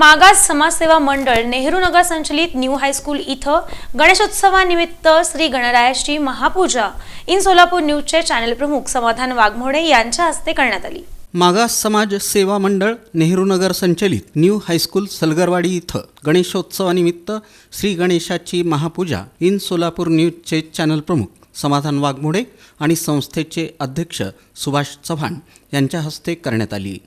मागास समाजसेवा मंडळ नेहरू नगर संचलित न्यू हायस्कूल इथं गणेशोत्सवानिमित्त श्री गणरायाची महापूजा. इन सोलापूर न्यूजचे चॅनल प्रमुख समाधान वाघमोडे यांच्या हस्ते करण्यात आली. मागास समाज सेवा मंडळ नेहरू नगर संचलित न्यू हायस्कूल सलगरवाडी इथं गणेशोत्सवानिमित्त श्री गणेशाची महापूजा. इन सोलापूर न्यूजचे चॅनल प्रमुख समाधान वाघमोडे आणि संस्थेचे अध्यक्ष सुभाष चव्हाण यांच्या हस्ते करण्यात आली.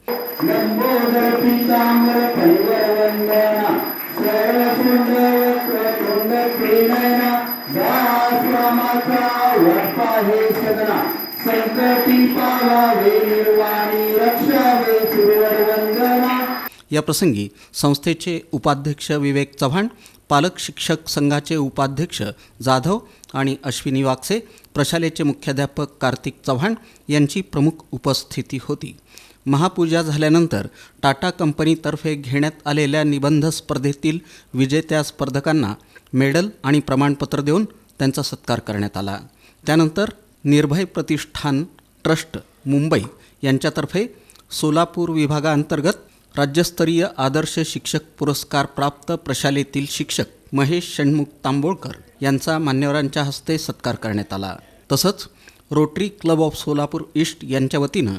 या प्रसंगी संस्थेचे उपाध्यक्ष विवेक चव्हाण पालक शिक्षक संघाचे उपाध्यक्ष जाधव आणि अश्विनी वाक्से प्रशालेचे मुख्याध्यापक कार्तिक चव्हाण यांची प्रमुख उपस्थिती होती. महापूजा झाल्यानंतर टाटा कंपनीतर्फे घेण्यात आलेल्या निबंध स्पर्धेतील विजेत्या स्पर्धकांना मेडल आणि प्रमाणपत्र देऊन त्यांचा सत्कार करण्यात आला. त्यानंतर निर्भय प्रतिष्ठान ट्रस्ट मुंबई यांच्यातर्फे सोलापूर विभागाअंतर्गत राज्यस्तरीय आदर्श शिक्षक पुरस्कार प्राप्त प्रशालेतील शिक्षक महेश षण्मुख तांबोळकर यांचा मान्यवरांच्या हस्ते सत्कार करण्यात आला. तसंच Rotary club of Solapur east यांच्या वतीनं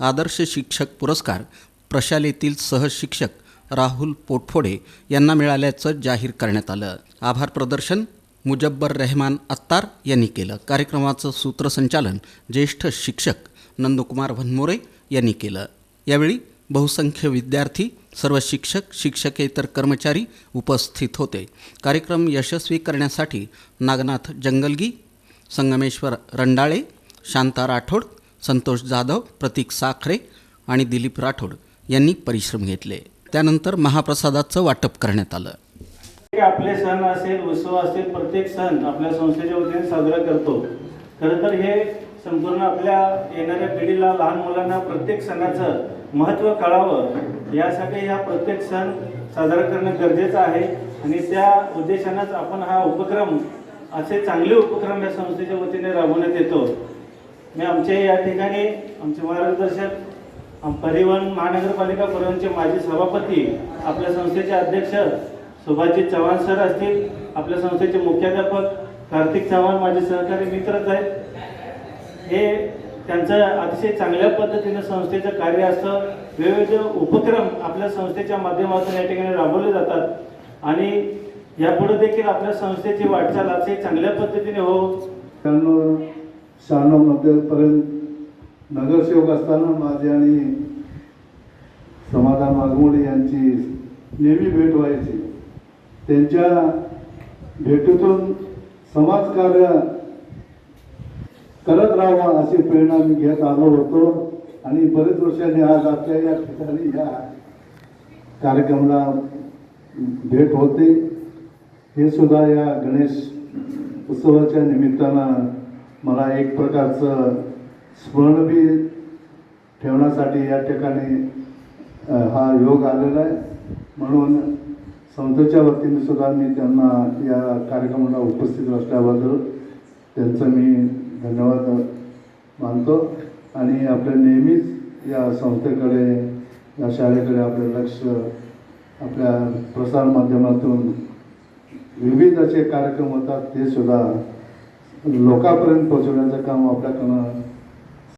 आदर्श शिक्षक पुरस्कार प्रशालेतील सहशिक्षक राहुल पोटफोडे यांना मिळाल्याचं जाहीर करण्यात आलं. आभार प्रदर्शन मुजब्बर रेहमान अत्तार यांनी केलं. कार्यक्रमाचं सूत्रसंचालन ज्येष्ठ शिक्षक नंदकुमार भनमोरे यांनी केलं. यावेळी बहुसंख्य विद्यार्थी सर्व शिक्षक शिक्षकेतर कर्मचारी उपस्थित होते. कार्यक्रम यशस्वी करण्यासाठी नागनाथ जंगलगी संगमेश्वर रंडाळे शांता राठोड संतोष जाधव प्रतीक साखरे आणि दिलीप राठोड यांनी परिश्रम घेतले. त्यानंतर महाप्रसादाचं वाटप करण्यात आलं. आपले सण असेल उत्सव असेल प्रत्येक सण आपल्या संस्थेच्या वतीने साजरा करतो. खरं तर हे संपूर्ण आपल्या येणाऱ्या पिढीला लहान मुलांना प्रत्येक सणाचं महत्त्व कळावं यासाठी हा प्रत्येक सण साजरा करणं गरजेचं आहे. आणि त्या उद्देशानंच आपण हा उपक्रम असे चांगले उपक्रम या संस्थेच्या वतीने राबवण्यात येतो. मी आमचे या ठिकाणी आमचे मार्गदर्शक परिवहन महानगरपालिका परिवहनचे माजी सभापती आपल्या संस्थेचे अध्यक्ष सुभाषजी चव्हाण सर असतील आपल्या संस्थेचे मुख्याध्यापक कार्तिक चव्हाण माझे सहकारी मित्रच आहेत. हे त्यांचं अतिशय चांगल्या पद्धतीनं संस्थेचं कार्य असतं. वेगवेगळे उपक्रम आपल्या संस्थेच्या माध्यमातून या ठिकाणी राबवले जातात. आणि यापुढे देखील आपल्या संस्थेची वाटचाल असे चांगल्या पद्धतीने हो. त्यांना शहाण्णव मध्यपर्यंत नगरसेवक असताना माझे आणि समाधान वाघमोडे यांची नेहमी भेट व्हायची. त्यांच्या भेटीतून समाजकार्य करत राहावा अशी प्रेरणा मी घेत आलो होतो. आणि बरेच वर्षांनी आज आपल्या या ठिकाणी या कार्यक्रमाला भेट होते. हे सुद्धा या गणेश उत्सवाच्या निमित्तानं मला एक प्रकारचं स्मरण बी ठेवण्यासाठी या ठिकाणी हा योग आलेला आहे. म्हणून संस्थेच्या वतीने सुद्धा मी त्यांना या कार्यक्रमाला उपस्थित असल्याबद्दल त्यांचं मी धन्यवाद मानतो. आणि आपल्या नेहमीच या संस्थेकडे या शाळेकडे आपलं लक्ष आपल्या प्रसार माध्यमातून विविध असे कार्यक्रम होतात ते सुद्धा लोकांपर्यंत पोहोचवण्याचं काम आपल्याकडनं